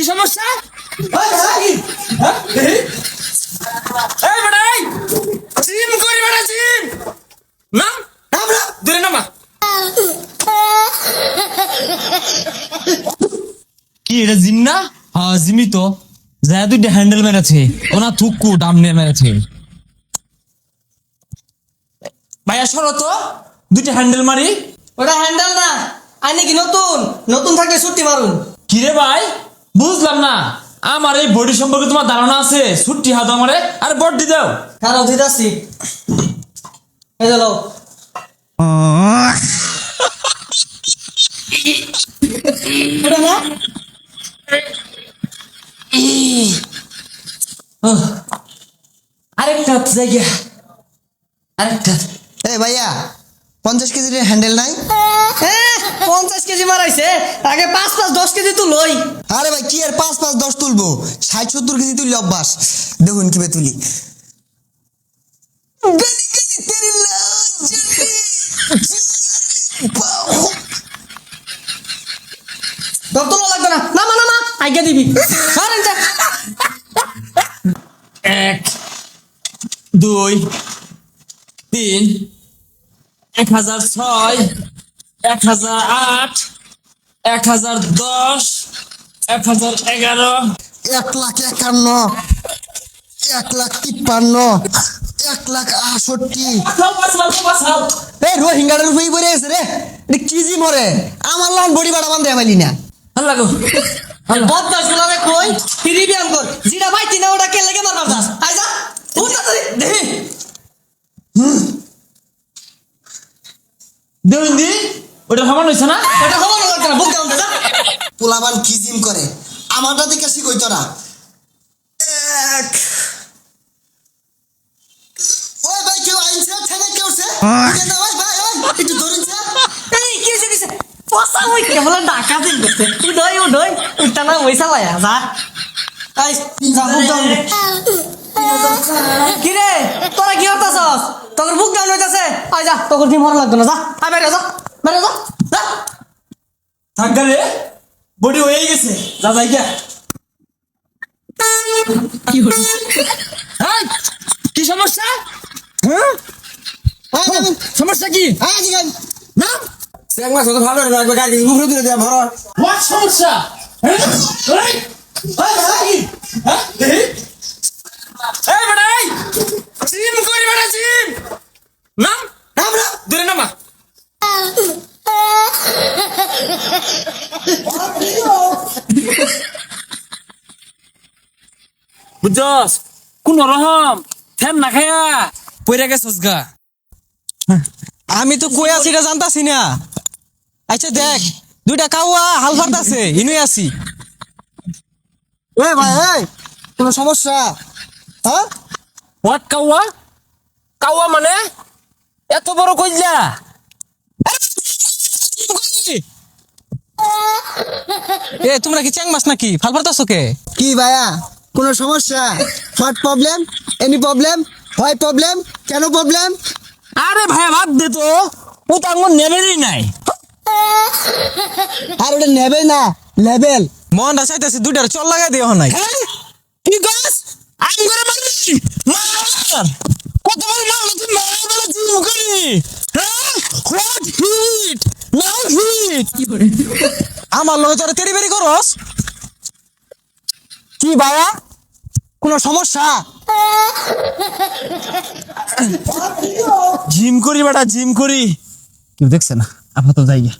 কি সমস্যা? এই বেটাই জিম করি বেটা জিম! নাম নাম দূরে নামা। কি এটা জিম না? হ্যাঁ জিমই তো। দুইটা হ্যান্ডেল মেরেছে। ওনা থুকু ডাম নিয়ে মেরেছে। ভাইয়া সরো তো। দুইটা হ্যান্ডেল মারি। ওটা হ্যান্ডেল না আই নাকি নতুন? নতুন থাকলে ছুটি মারুন। কিরে ভাই? বুঝলাম না। আমার এই বডি সম্পর্কে তোমার ধারণা আছে? ছুটি হাত আমারে আর বডি দাও খারাপ দিদাসি এই আহ, আরেকটা জায়গা। আরেকটা এই ভাইয়া পঞ্চাশ কেজির হ্যান্ডেল নাই? পঞ্চাশ কেজি মারাইছে। আগে পাঁচ পাঁচ দশ কেজি তো লই। আরে ভাই কি আর পাঁচ পাঁচ দশ তুলবো? ষাট সত্তর কেজি তুলি অভ্যাস। দেখুন কীভাবে তুলি। গলি গলি তেরি লাল দর তোলা লাগবে না। নামা নামা। আজ্ঞা দিবি। এক দুই তিন। এক হাজার ছয় এক হাজার আট এক হাজার দশ এক হাজার এগারো এক লাখ একান্ন এক লাখ তিপ্পান্ন এক লাখ আটষট্টি। এই রোহিঙ্গাটার উপরেই পড়ে গেছে রে। এটা কি জি মরে? আমার লান বডি বাড়া বান্ধে পাইলি না। ভালো লাগো বদমাস গুলারে কই? ফিরি ব্যায়াম কর যেটা পাইতি না ওটা কে লেগে মারবার যাস আই যা। দেখি দেউন দি ওটা সমান হয়েছে না ওটা হলো না বুক পোলাবান কি জিম করে? আমারটা দেখে শিখইতো না এক। ওই ভাই কেউ আইনছে? ছেলে কেউ সে ভাই ওই একটু এই কি দিছে পসা ওই কেবল ডাকা দিন করতে উদয় উদয় উঠটা না ওইসা লায়া যা। বুক কি রে তোরা কি করতাছস তোর বুক ডাউন হইতাছে আই যা তোর কি মর লাগবে না যা আই বাইরে যা বাইরে যা যা। থাকা রে বডি হয়ে গেছে যা যাই গিয়া এই, কি সমস্যা? হ্যাঁ? সমস্যা কি? নাম এক মাস তো ভালো মুখে দিলে দেয়া ভরা হোয়াট সমস্যা? বুঝছস? কোন রকম ফ্যান না খায়া। পইরা গেছস গা। আমি তো কই আছি এটা জানতাছি না। আচ্ছা দেখ দুইটা কাউয়া হাল ফারতাছে ইনুই আছি। এ ভাই এই কোনো সমস্যা? হ্যাঁ? হোয়াট কাওয়া কাওয়া মানে? এত বড় কইলা? এ তোমরা কি চ্যাং মাছ নাকি? ফাল ফারতাছো কে? কি ভাইয়া? কোনো সমস্যা? What problem any problem why problem কেন প্রবলেম আরে ভাই বাদ দে তো। ও তো আমার নেবেরই নাই। আর ওটা নেবে না লেভেল মনটা চাইতেছে দুইটার চল লাগাই দিও নাই হ্যাঁ? কি গাছ আম করে মারবি? মার। কত বড় মারলো তুই মারা বেলা জিম করি। হ্যাঁ? হোয়াট হিট নাও হিট আমার লগে তোরা তেরি বেরি করস? কি ভাইয়া কোনো সমস্যা? জিম করি বেটা, জিম করি। কেউ দেখছে না? আপাতত যাই গিয়া।